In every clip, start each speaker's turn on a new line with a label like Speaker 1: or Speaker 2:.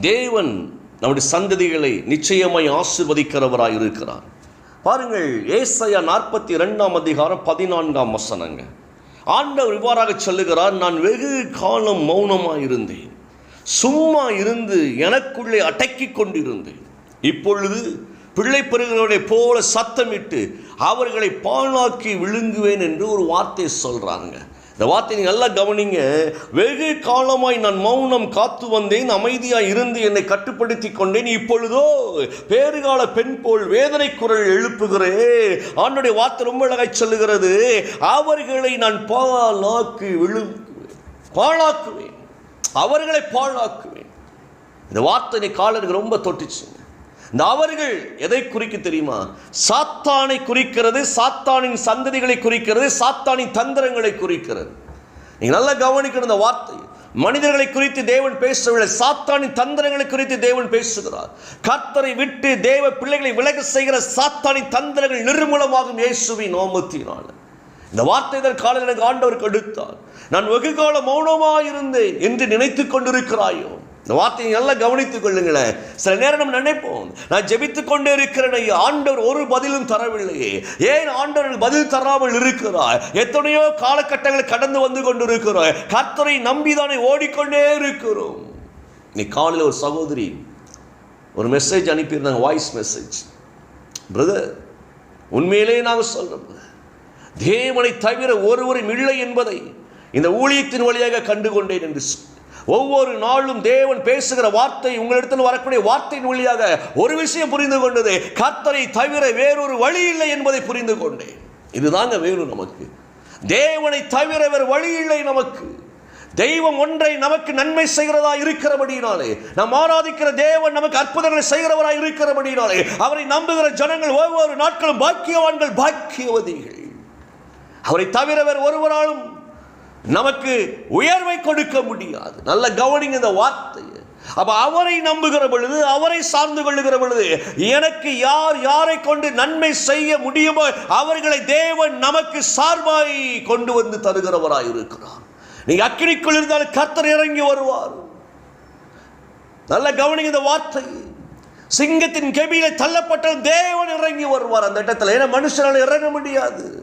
Speaker 1: தேவன் நம்முடைய சந்ததிகளை நிச்சயமாய் ஆசிர்வதிக்கிறவராய் இருக்கிறார். பாருங்கள் ஏசையா நாற்பத்தி ரெண்டாம் அதிகாரம் பதினான்காம் வசனங்க. ஆண்டவர் இவ்வாறாக சொல்லுகிறார் நான் வெகு காலம் மௌனமாக இருந்தேன். சும்மா இருந்து எனக்குள்ளே அடக்கி கொண்டிருந்தேன். இப்பொழுது பிள்ளை பெருகிறவனை போல சத்தமிட்டு அவர்களை பாழாக்கி விழுங்குவேன் என்று ஒரு வார்த்தை சொல்கிறாங்க இந்த வார்த்தை நீ நல்லா கவனிங்க. வெகு காலமாய் நான் மௌனம் காத்து வந்தேன் அமைதியாக இருந்து என்னை கட்டுப்படுத்தி கொண்டேன். இப்பொழுதோ பேறுகால பெண் போல் வேதனை குரல் எழுப்புகிறே. ஆண்டுடைய வார்த்தை ரொம்ப அழகாய் சொல்லுகிறது. அவர்களை நான் பாழாக்கி விழுங்குவேன் பாழாக்குவேன். அவர்களை பாழாக்குவேன். இந்த வார்த்தை நீ காலருக்கு ரொம்ப தொட்டுச்சுங்க இந்த அவர்கள் எதை குறிக்க தெரியுமா? சாத்தானை குறிக்கிறது சாத்தானின் சந்ததிகளை குறிக்கிறது சாத்தானின் தந்திரங்களை குறிக்கிறது. நீங்க நல்லா கவனிக்கணும் இந்த வார்த்தை. மனிதர்களை குறித்து தேவன் பேசவில்லை. சாத்தானின் தந்திரங்களை குறித்து தேவன் பேசுகிறார். கர்த்தரை விட்டு தேவ பிள்ளைகளை விலக செய்கிற சாத்தானின் தந்திரங்கள் நிர்மூலமாகும் இயேசுவின் நாமத்தினால. இந்த வார்த்தை இதன் காலையில் எனக்கு ஆண்டவர் கொடுத்தார். நான் வெகுகால மௌனமாக இருந்தேன் என்று நினைத்துக் கொண்டிருக்கிறாயோ? இந்த வார்த்தையை நல்லா கவனித்துக் கொள்ளுங்களேன். சில நேரம் நம்ம நினைப்போம் நான் ஜெபித்துக் கொண்டே இருக்கிறேன் ஐயா ஆண்டவர் ஒரு பதிலும் தரவில்லையே. ஏன் ஆண்டவர் பதில் தராமல் இருக்கிறார்? எத்தனையோ காலகட்டங்களை கடந்து வந்து கொண்டிருக்கிறார் கர்த்தரை நம்பிதானே ஓடிக்கொண்டே இருக்கிறோம். நீ காலையில் ஒரு சகோதரி ஒரு மெசேஜ் அனுப்பியிருந்தாங்க வாய்ஸ் மெசேஜ் பிரதர் உண்மையிலேயே நாங்கள் சொல்கிறோம் தேவனை தவிர ஒருவரும் இல்லை என்பதை இந்த ஊழியத்தின் வழியாக கண்டுகொண்டேன் என்று ஒவ்வொரு நாளும் தேவன் பேசுகிற வார்த்தை உங்களிடத்தில் வரக்கூடிய வார்த்தையின் வழியாக ஒரு விஷயம் புரிந்து கொண்டது. கர்த்தரை தவிர வேறொரு வழி இல்லை என்பதை புரிந்து கொண்டேன். இதுதாங்க வேணும் நமக்கு. தேவனை தவிர வேறு வழி இல்லை நமக்கு. தெய்வம் ஒன்றை நமக்கு நன்மை செய்கிறதா இருக்கிறபடினாலே நாம் ஆராதிக்கிற தேவன் நமக்கு அற்புதங்களை செய்கிறவராக இருக்கிறபடினாலே அவரை நம்புகிற ஜனங்கள் ஒவ்வொரு நாட்களும் பாக்கியவான்கள் பாக்கியவதிகள். அவரை தவிர வேறு ஒருவராலும் நமக்கு உயர்வை கொடுக்க முடியாது. நல்ல கவனிங்க இந்த வார்த்தையை. அப்ப அவரை நம்புகிற பொழுது அவரை சார்ந்து கொள்ளுகிற பொழுது எனக்கு யார் யாரை கொண்டு நன்மை செய்ய முடியுமோ அவர்களை தேவன் நமக்கு சார்பாய் கொண்டு வந்து தருகிறவராய் இருக்கிறார். நீங்க அக்கினிக்குள் இருந்தால் கர்த்தர் இறங்கி வருவார். நல்ல கவனிங்க இந்த வார்த்தை சிங்கத்தின் கெபியில தள்ளப்பட்ட தேவன் இறங்கி வருவார். அந்த இடத்துல ஏன்னா மனுஷனால் இறங்க முடியாது.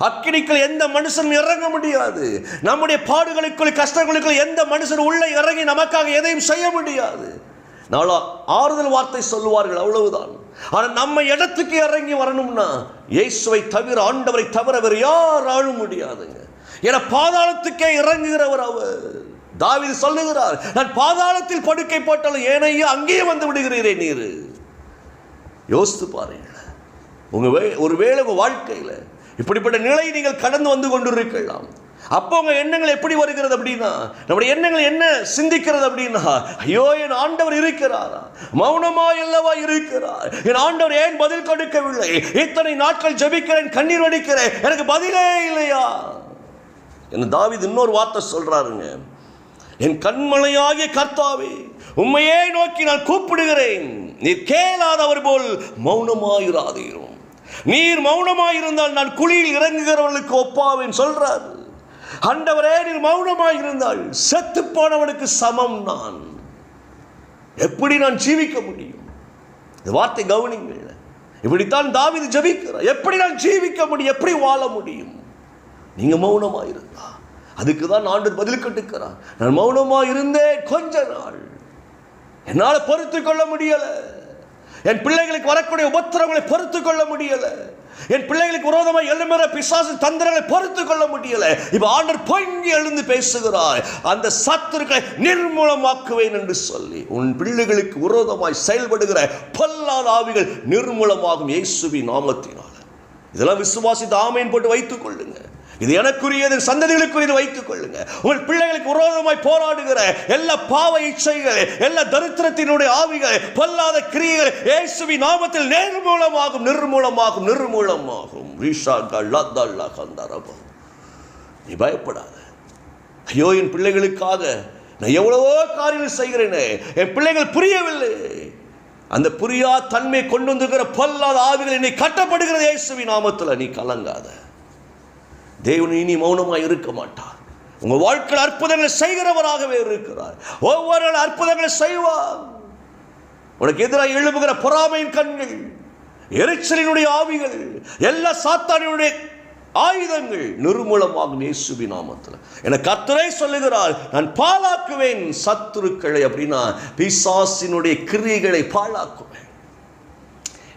Speaker 1: அக்கினிக்குள் எந்த மனுஷனும் இறங்க முடியாது. நம்முடைய பாடுகளுக்குள் கஷ்டங்களுக்குள் எந்த மனுஷன் உள்ளே இறங்கி நமக்காக எதையும் செய்ய முடியாது. நாளா ஆறுதல் வார்த்தை சொல்லுவார்கள் அவ்வளவுதான். ஆனால் நம்ம இடத்துக்கு இறங்கி வரணும்னா இயேசுவை தவிர ஆண்டவரை தவிர வேறு யாராலும் முடியாதுங்க. என பாதாளத்துக்கே இறங்குகிறவர் அவர். தாவிது சொல்லுகிறார் நான் பாதாளத்தில் படுக்கை போட்டாலும் ஏனையோ அங்கேயே வந்து விடுகிறீரே நீர். யோசித்து பாருங்கள் உங்க வே- ஒருவேளை உங்க வாழ்க்கையில் இப்படிப்பட்ட நிலை நீங்கள் கடந்து வந்து கொண்டிருக்கலாம். அப்போ உங்கள் எண்ணங்கள் எப்படி வருகிறது அப்படின்னா நம்முடைய எண்ணங்கள் என்ன சிந்திக்கிறது அப்படின்னா ஐயோ என் ஆண்டவர் இருக்கிறாரா? மௌனமா அல்லவா இருக்கிறார்? என் ஆண்டவர் ஏன் பதில் கொடுக்கவில்லை? இத்தனை நாட்கள் ஜபிக்கிறேன் கண்ணீர் வடிக்கிறேன் எனக்கு பதிலே இல்லையா? என்ன தாவீது இன்னொரு வார்த்தை சொல்றாருங்க. என் கண்மலையாகிய கர்த்தாவே உண்மையே நோக்கி நான் கூப்பிடுகிறேன். நீர் கேளாதவர் போல் மௌனமாயிராதீரும். நீர் மௌனமாயிருந்தால் நான் குழியில் இறங்குகிறவர்களுக்கு ஒப்பாவேன் சொல்றார். அண்டவரே நீர் மௌனமாயிருந்தால் செத்து போனவனுக்கு சமம் நான். எப்படி நான் ஜீவிக்க முடியும்? இந்த வார்த்தை கவனிங்கள் இப்படித்தான் தாவிது ஜபிக்கிறார். எப்படி நான் ஜீவிக்க முடியும்? எப்படி வாழ முடியும்? நீங்க மௌனமா இருந்தா அதுக்கு தான் ஆண்டு பதில் கட்டுக்கிறார். நான் மௌனமா இருந்தேன் கொஞ்ச நாள். என்னால பொறுத்து கொள்ள முடியல. என் பிள்ளைகளுக்கு வரக்கூடிய உபத்திரங்களை பொறுத்து கொள்ள முடியல. என் பிள்ளைகளுக்கு விரோதமாக எழும்புற பிசாசு தந்திரங்களை பொறுத்து கொள்ள முடியல. இப்போ ஆண்டர் பொங்கி எழுந்து பேசுகிறார். அந்த சத்துருக்களை நிர்மூலமாக்குவேன் என்று சொல்லி உன் பிள்ளைகளுக்கு விரோதமாய் செயல்படுகிற பொல்லாத ஆவிகள் நிர்மூலமாகும் இயேசுவி நாமத்தினால. இதெல்லாம் விசுவாசித்து ஆமேன் போட்டு வைத்துக் கொள்ளுங்கள் இது எனக்குரியது சந்ததிகளுக்குரியது வைத்துக் கொள்ளுங்க. உங்கள் பிள்ளைகளுக்கு விரோதமாய் போராடுகிற எல்லா பாவ இச்சைகள் எல்லா தரித்திரத்தினுடைய ஆவிகள் பொல்லாத கிரியைகள் இயேசுவி நாமத்தில் நேர்மூலமாகும் நிர்மூலமாகும் நிர்மூலமாகும். ரீஷா கல்லா கந்தரபம் நீ பயப்படாத. ஐயோ என் பிள்ளைகளுக்காக நான் எவ்வளவோ காரியங்கள் செய்கிறேனே. என் பிள்ளைகள் புரியவில்லை. அந்த புரியா தன்மை கொண்டு வந்துகிற பொல்லாத ஆவிகள் என்னை கட்டப்படுகிறது இயேசுவி நாமத்தில். நீ கலங்காத. தேவன் இனி மௌனமாக இருக்க மாட்டார். உங்கள் வாழ்க்கையில் அற்புதங்களை செய்கிறவராகவே இருக்கிறார். ஒவ்வொரு நாள் அற்புதங்களை செய்வார். உனக்கு எதிராக எழுப்புகிற பொறாமையின் கண்கள் எரிச்சலினுடைய ஆவிகள் எல்லா சாத்தானினுடைய ஆயுதங்கள் நிர்மூலமாகும் இயேசுவி நாமத்தில். என கர்த்தரே சொல்லுகிறார் நான் பாழாக்குவேன் சத்துருக்களை அப்படின்னா பிசாசினுடைய கிரியைகளை பாழாக்குவேன்.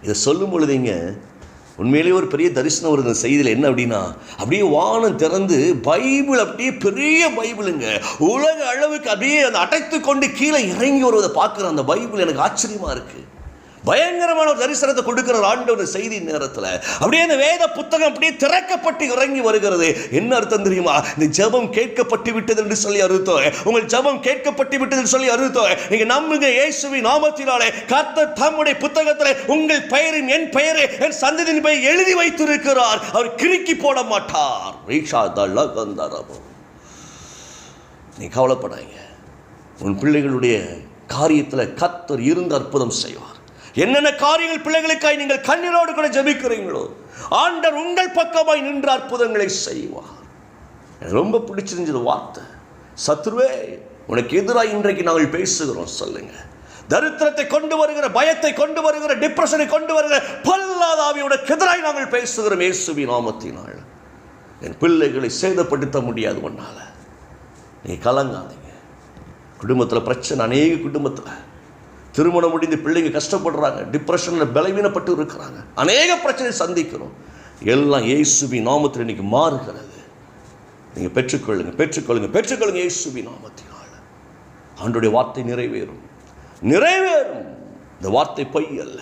Speaker 1: இதை சொல்லும் பொழுதுங்க உண்மையிலேயே ஒரு பெரிய தரிசனம் வருது இந்த செய்தியில். என்ன அப்படின்னா அப்படியே வானம் திறந்து பைபிள் அப்படியே பெரிய பைபிளுங்க. உலக அளவுக்கு அப்படியே அந்த அடைத்து கொண்டு கீழே இறங்கி வருவதை பார்க்குற அந்த பைபிள் எனக்கு ஆச்சரியமாக இருக்குது பயங்கரமான ஒரு தரிசனத்தை கொடுக்கிற ஆண்டவர் செய்தி நேரத்தில். அப்படியே அந்த வேத புத்தகம் அப்படியே திறக்கப்பட்டு இறங்கி வருகிறது. என்ன அர்த்தம் தெரியுமா? இந்த ஜெபம் கேட்கப்பட்டு விட்டது என்று சொல்லி அறுத்தோ உங்கள் ஜெபம் கேட்கப்பட்டு விட்டது என்று சொல்லி அறுத்தோ நீங்க நம்புங்க இயேசுவி நாமத்தினாலே கர்த்தர் தம்முடைய புத்தகத்தில் உங்கள் பெயரின் என் பெயரை என் சந்ததியின் பெயர் எழுதி வைத்திருக்கிறார். அவர் கிறுக்கி போட மாட்டார். ரீஷா தள்ள கந்தரபம் நீ கவலைப்படாங்க உன் பிள்ளைகளுடைய காரியத்தில் கத்தர் இருந்து அற்புதம் செய்வார். என்னென்ன காரியங்கள் பிள்ளைகளுக்காய் நீங்கள் கண்ணீரோடு கூட ஜெபிக்கிறீங்களோ ஆண்டர் உங்கள் பக்கமாய் நின்று அற்புதங்களை செய்வார். எனக்கு ரொம்ப பிடிச்சிருந்தது வார்த்தை. சத்ருவே உனக்கு எதிராக இன்றைக்கு நாங்கள் பேசுகிறோம் சொல்லுங்க. தரித்திரத்தை கொண்டு வருகிற பயத்தை கொண்டு வருகிற டிப்ரெஷனை கொண்டு வருகிற பல்லாதாவியோட எதிராய் நாங்கள் பேசுகிறோம் இயேசுவி நாமத்தினால். என் பிள்ளைகளை சேதப்படுத்த முடியாது உன்னால. நீ கலங்காதீங்க. குடும்பத்தில் பிரச்சனை அநேக குடும்பத்தில். திருமணம் முடிந்து பிள்ளைங்க கஷ்டப்படுறாங்க டிப்ரெஷனில் பலவீனப்பட்டு இருக்கிறாங்க. அநேக பிரச்சனை சந்திக்கிறோம். எல்லாம் இயேசுவி நாமத்தில் இன்னைக்கு மாறுகிறது. நீங்கள் பெற்றுக்கொள்ளுங்க பெற்றுக்கொள்ளுங்க பெற்றுக்கொள்ளுங்க இயேசுவி நாமத்தினால். ஆண்டுடைய வார்த்தை நிறைவேறும். நிறைவேறும். இந்த வார்த்தை பொய் அல்ல.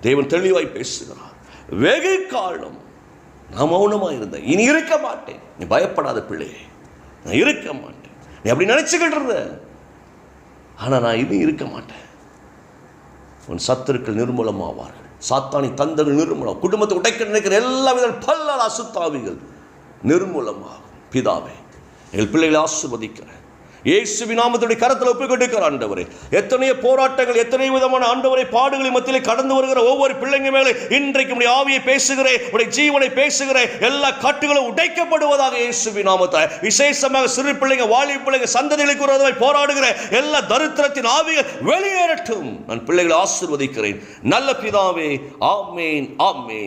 Speaker 1: தேவன் தெளிவாய் பேசுகிறார். வெகு காலம் நான் மௌனமாக இருந்தேன். இனி இருக்க மாட்டேன். நீ பயப்படாத பிள்ளையே நான் இருக்க மாட்டேன். நீ அப்படி நினச்சிக்கிட்டு இருந்த. ஆனால் நான் இனி இருக்க மாட்டேன். உன் சத்துருக்கள் நிர்மூலமாவார்கள். சாத்தானி தந்தர்கள் நிர்மூலம் குடும்பத்தை உடைக்க நினைக்கிற எல்லா வித பல்லால் அசுத்தாவிகள் நிர்மூலமாகும். பிதாவே எங்கள் பிள்ளைகளை ஆசிர்வதிக்கிறேன். இயேசுவி நாமத்துடைய கரத்தில் ஒப்புக்கொண்டிருக்கிற ஆண்டவரே எத்தனையோ போராட்டங்கள் எத்தனை விதமான ஆண்டவரை பாடுகளை மத்தியிலே கடந்து வருகிற ஒவ்வொரு பிள்ளைங்க மேலே இன்றைக்கு உடைய ஆவியை பேசுகிறேன் உடைய ஜீவனை பேசுகிறேன் எல்லா கட்டுகளும் உடைக்கப்படுவதாக இயேசுவி நாமத்தை விசேஷமாக சிறு பிள்ளைங்க வாலி பிள்ளைங்க சந்ததிகளுக்கு உறவை போராடுகிற எல்லா தரித்திரத்தின் ஆவிகள் வெளியேறட்டும். நான் பிள்ளைகளை ஆசிர்வதிக்கிறேன். நல்ல பிதாவே ஆமேன் ஆமேன்.